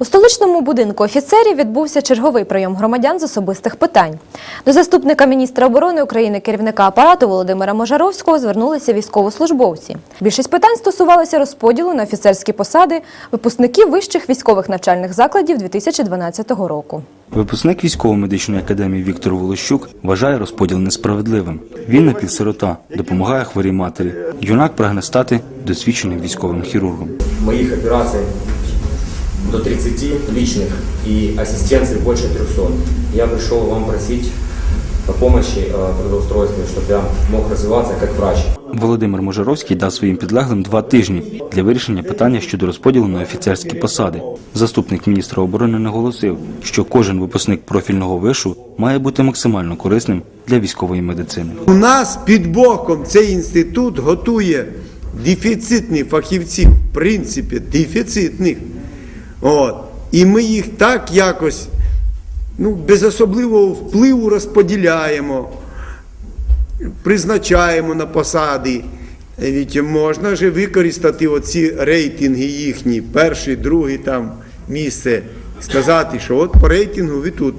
У столичному будинку офіцерів відбувся черговий прийом громадян з особистих питань. До заступника міністра оборони України, керівника апарату Володимира Можаровського звернулися військовослужбовці. Більшість питань стосувалися розподілу на офіцерські посади випускників вищих військових навчальних закладів 2012 року. Випускник військово-медичної академії Віктор Волощук вважає розподіл несправедливим. Він напівсирота, допомагає хворій матері. Юнак прагне стати досвідченим військовим хірургом. моих операций до 30 личных и ассистенции больше 300. Я пришел вам просить о помощи э, в трудоустройстве, чтобы я мог развиваться как врач. Володимир Можаровський дав своїм підлеглим два тижні для вирішення питання щодо розподілу на офіцерські посади. Заступник міністра оборони наголосив, що кожен випускник профільного вишу має бути максимально корисним для військової медицини. У нас під боком цей інститут готує дефіцитних фахівців, в принципі, дефіцитних. От. І ми їх так якось ну, без особливого впливу розподіляємо, призначаємо на посади. Від можна же використати оці рейтинги їхні, перший, другий там місце, сказати, що от по рейтингу ви тут.